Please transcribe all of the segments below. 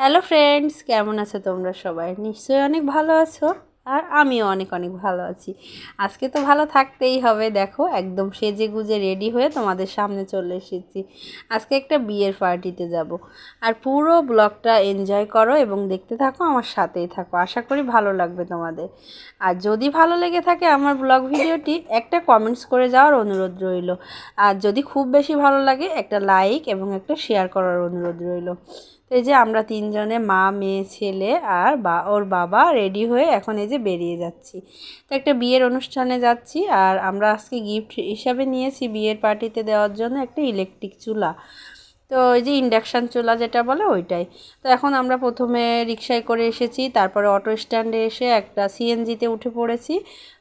Hello friends, কেমন আছো তোমরা সবাই? নিশ্চয়ই অনেক ভালো আছো আর আমিও অনেক অনেক ভালো আছি। আজকে তো ভালো থাকতেই হবে, দেখো একদম সেজে গুজে রেডি হয়ে তোমাদের সামনে চলে এসেছি। আজকে একটা বিয়ের পার্টিতে যাব। আর পুরো ব্লগটা এনজয় করো এবং দেখতে থাকো, আমার সাথেই থাকো। আশা করি ভালো লাগবে তোমাদের। আর যদি ভালো লেগে থাকে আমার ব্লগ ভিডিওটি, একটা কমেন্টস করে যাওয়ার অনুরোধ রইল। আর যদি খুব বেশি ভালো লাগে, একটা লাইক এবং একটা শেয়ার করার অনুরোধ রইল। এই যে আমরা তিনজনে মা, মেয়ে, ছেলে আর বা, ওর বাবা রেডি হয়ে এখন এই যে বেরিয়ে যাচ্ছি। তো একটা বিয়ের অনুষ্ঠানে যাচ্ছি আর আমরা আজকে গিফট হিসাবে নিয়েছি বিয়ের পার্টিতে দেওয়ার জন্য একটা ইলেকট্রিক চুলা। তো ওই যে ইন্ডাকশান চুলা যেটা বলে ওইটাই। তো এখন আমরা প্রথমে রিক্সায় করে এসেছি, তারপরে অটো স্ট্যান্ডে এসে একটা সিএনজিতে উঠে পড়েছি।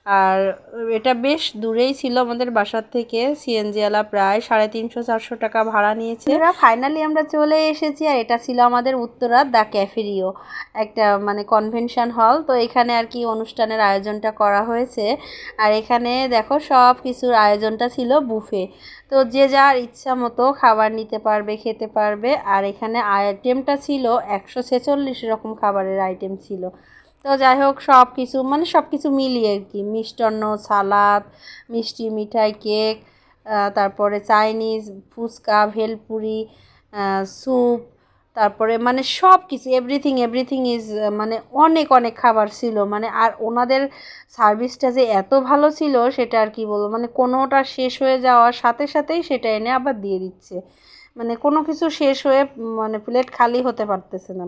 আর এটা বেশ দূরেই ছিল আমাদের বাসার থেকে। সিএনজিওয়ালা প্রায় সাড়ে তিনশো, চারশো টাকা ভাড়া নিয়েছে। ফাইনালি আমরা চলে এসেছি আর এটা ছিল আমাদের উত্তরার দ্য ক্যাফেরিও, একটা মানে কনভেনশন হল তো এখানে আর কি অনুষ্ঠানের আয়োজনটা করা হয়েছে। আর এখানে দেখো সব কিছুর আয়োজনটা ছিল বুফে। তো যে যার ইচ্ছা মতো খাবার নিতে পারবে, খেতে পারবে। আর এখানে আইটেমটা ছিল একশো ছেচল্লিশ রকম খাবারের আইটেম ছিল। তো যাই হোক সব কিছু মানে সব কিছু মিলিয়ে আর কি। মিষ্টান্ন সালাদ, মিষ্টি মিঠাই কেক তারপরে চাইনিজ ফুচকা, ভেলপুরি স্যুপ, তারপরে মানে সব কিছু এভরিথিং এভরিথিং ইজ মানে অনেক অনেক খাবার ছিল। মানে আর ওনাদের সার্ভিসটা যে এত ভালো ছিল, সেটা আর কি বলব মানে কোনোটা শেষ হয়ে যাওয়ার সাথে সাথেই সেটা এনে আবার দিয়ে দিচ্ছে। মানে কোনো কিছু শেষ হয়ে মানে প্লেট খালি হতে পারতেছে না।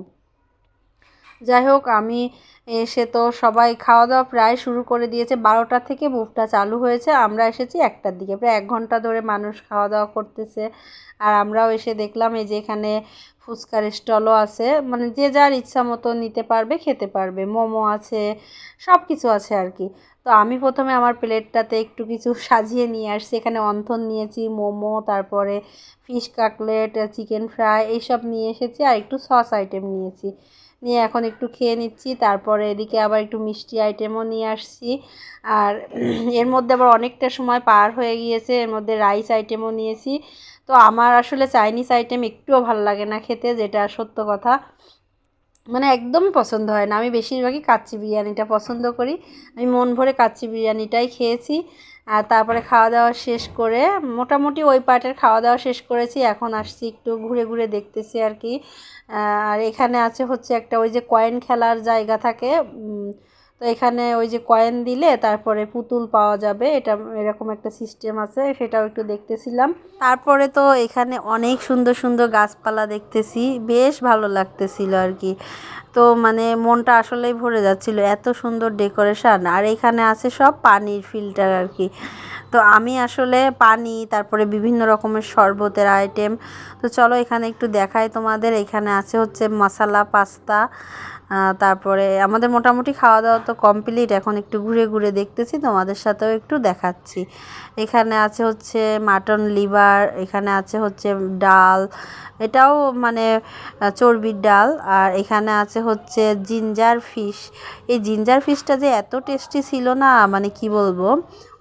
যাই হোক, আমি এসে তো সবাই খাওয়া দাওয়া প্রায় শুরু করে দিয়েছে। বারোটা থেকে বুফটা চালু হয়েছে। আমরা এসেছি একটার দিকে। প্রায় এক ঘণ্টা ধরে মানুষ খাওয়া দাওয়া করতেছে। আর আমরাও এসে দেখলাম এই যে এখানে ফুচকার স্টলও আছে। মানে যে যার ইচ্ছা মতো নিতে পারবে, খেতে পারবে। মোমো আছে সব কিছু আছে আর কি। তো আমি প্রথমে আমার প্লেটটাতে একটু কিছু সাজিয়ে নিয়ে আসছি। এখানে অন্থন নিয়েছি, মোমো, তারপরে ফিশ কাকলেট চিকেন ফ্রাই, এইসব নিয়ে এসেছি। আর একটু সস আইটেম নিয়েছি। নিয়ে এখন একটু খেয়ে নিচ্ছি। তারপরে এদিকে আবার একটু মিষ্টি আইটেমও নিয়ে আসছি। আর এর মধ্যে আবার অনেকটা সময় পার হয়ে গিয়েছে। এর মধ্যে রাইস আইটেমও নিয়েছি। তো আমার আসলে চাইনিজ আইটেম একটুও ভালো লাগে না খেতে, যেটা সত্য কথা। মানে একদমই পছন্দ হয় না। আমি বেশিরভাগই কাচ্চি বিরিয়ানিটা পছন্দ করি। আমি মন ভরে কাচ্চি বিরিয়ানিটাই খেয়েছি। আর তারপরে খাওয়া দাওয়া শেষ করে মোটামুটি ওই পার্টের খাওয়া দাওয়া শেষ করেছি। এখন আসছি একটু ঘুরে ঘুরে দেখতেছি আর কি। আর এখানে আছে হচ্ছে একটা ওই যে কয়েন খেলার জায়গা থাকে তো এখানে ওই যে কয়েন দিলে তারপরে পুতুল পাওয়া যাবে, এটা এরকম একটা সিস্টেম আছে, সেটাও একটু দেখতেছিলাম। তারপরে তো এখানে অনেক সুন্দর সুন্দর গাছপালা দেখতেছি, বেশ ভালো লাগতেছিল আর কি তো মানে মনটা আসলেই ভরে যাচ্ছিল, এত সুন্দর ডেকোরেশান আর এখানে আছে সব পানির ফিল্টার আর কি তো আমি আসলে পানি, তারপরে বিভিন্ন রকমের শরবতের আইটেম তো চলো এখানে একটু দেখাই তোমাদের। এখানে আছে হচ্ছে মশালা, পাস্তা তারপরে আমাদের মোটামুটি খাওয়া দাওয়া তো কমপ্লিট এখন একটু ঘুরে ঘুরে দেখতেছি, তোমাদের সাথেও একটু দেখাচ্ছি। এখানে আছে হচ্ছে মাটন লিভার এখানে আছে হচ্ছে ডাল, এটাও মানে চর্বির ডাল। আর এখানে আছে হচ্ছে জিঞ্জার ফিশ এই জিঞ্জার ফিশটা যে এত টেস্টি ছিল না মানে কি বলব?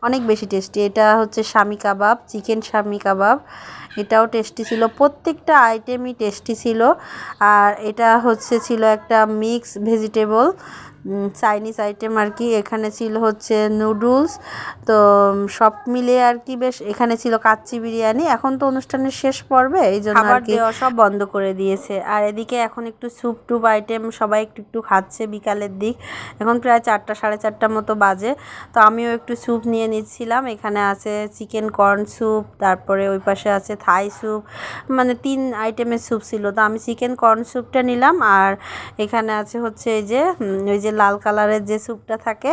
অনেক বেশি টেস্টি এটা হচ্ছে স্বামী কাবাব, চিকেন স্বামী কাবাব। এটাও টেস্টি ছিল, প্রত্যেকটা আইটেমই টেস্টি ছিল। আর এটা হচ্ছে ছিল একটা মিক্স ভেজিটেবল চাইনিজ আইটেম আর কি এখানে ছিল হচ্ছে নুডলস তো সব মিলে আর কি বেশ এখানে ছিল কাচ্চি বিরিয়ানি। এখন তো অনুষ্ঠানের শেষ পর্বে এই জন্য আর কি সব বন্ধ করে দিয়েছে। আর এদিকে এখন একটু স্যুপ টুপ আইটেম সবাই একটু একটু খাচ্ছে বিকালের দিক। এখন প্রায় চারটা সাড়ে চারটার মতো বাজে। তো আমিও একটু স্যুপ নিয়ে নিচ্ছিলাম। এখানে আছে চিকেন কর্ন স্যুপ তারপরে ওই পাশে আছে থাই স্যুপ মানে তিন আইটেমের স্যুপ ছিল। তো আমি চিকেন কর্ন স্যুপটা নিলাম। আর এখানে আছে হচ্ছে এই যে ওই যে লাল কালারের যে স্যুপটা থাকে,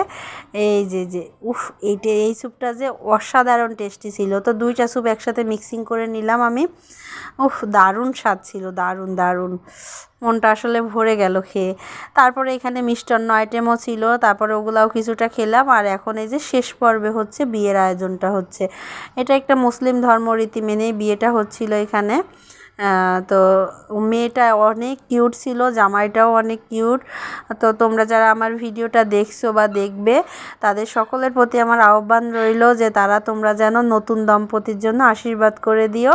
এই যে যে, উফ, এইটা, এই স্যুপটা যে অসাধারণ টেস্টি ছিল। তো দুইটা স্যুপ একসাথে মিক্সিং করে নিলাম আমি। উফ, দারুণ স্বাদ ছিল, দারুণ দারুণ। মনটা আসলে ভরে গেল খেয়ে। তারপরে এখানে মিষ্টান্ন আইটেমও ছিল, তারপরে ওগুলাও কিছুটা খেলাম। আর এখন এই যে শেষ পর্বে হচ্ছে, বিয়ের আয়োজনটা হচ্ছে। এটা একটা মুসলিম ধর্মরীতি মেনেই বিয়েটা হচ্ছিল এখানে। তো মেয়েটা অনেক কিউট ছিল, জামাইটাও অনেক কিউট তো তোমরা যারা আমার ভিডিওটা দেখছ বা দেখবে, তাদের সকলের প্রতি আমার আহ্বান রইল যে তারা তোমরা যেন নতুন দম্পতির জন্য আশীর্বাদ করে দিও।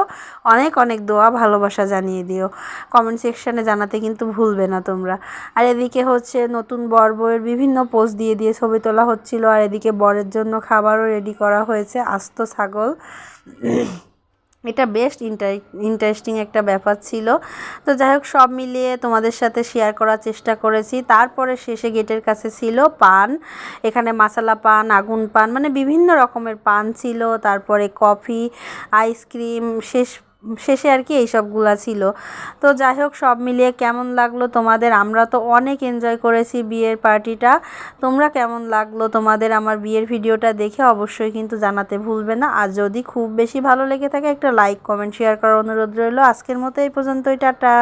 অনেক অনেক দোয়া, ভালোবাসা জানিয়ে দিও। কমেন্ট সেকশানে জানাতে কিন্তু ভুলবে না তোমরা। আর এদিকে হচ্ছে নতুন বর বউয়ের বিভিন্ন পোস্ট দিয়ে দিয়ে ছবি তোলা হচ্ছিল। আর এদিকে বরের জন্য খাবারও রেডি করা হয়েছে, আস্ত ছাগল। এটা বেস্ট ইন্টারেস্টিং একটা ব্যাপার ছিল। তো যাই হোক সব মিলিয়ে তোমাদের সাথে শেয়ার করার চেষ্টা করেছি। তারপরে শেষে গেটের কাছে ছিল পান। এখানে মাসালা পান, আগুন পান মানে বিভিন্ন রকমের পান ছিল। তারপরে কফি আইসক্রিম শেষ শেষে আর কি এইসবগুলা ছিল। তো যাই হোক, সব মিলিয়ে কেমন লাগল তোমাদের? আমরা তো অনেক এনজয় করেছি বিয়ের পার্টিটা তোমরা কেমন লাগল তোমাদের আমার বিয়ের ভিডিওটা দেখে অবশ্যই কিন্তু জানাতে ভুলবে না। আর যদি খুব বেশি ভালো লেগে থাকে, একটা লাইক কমেন্ট শেয়ার করার অনুরোধ রইল। আজকের মতো এই পর্যন্তই, টাটা।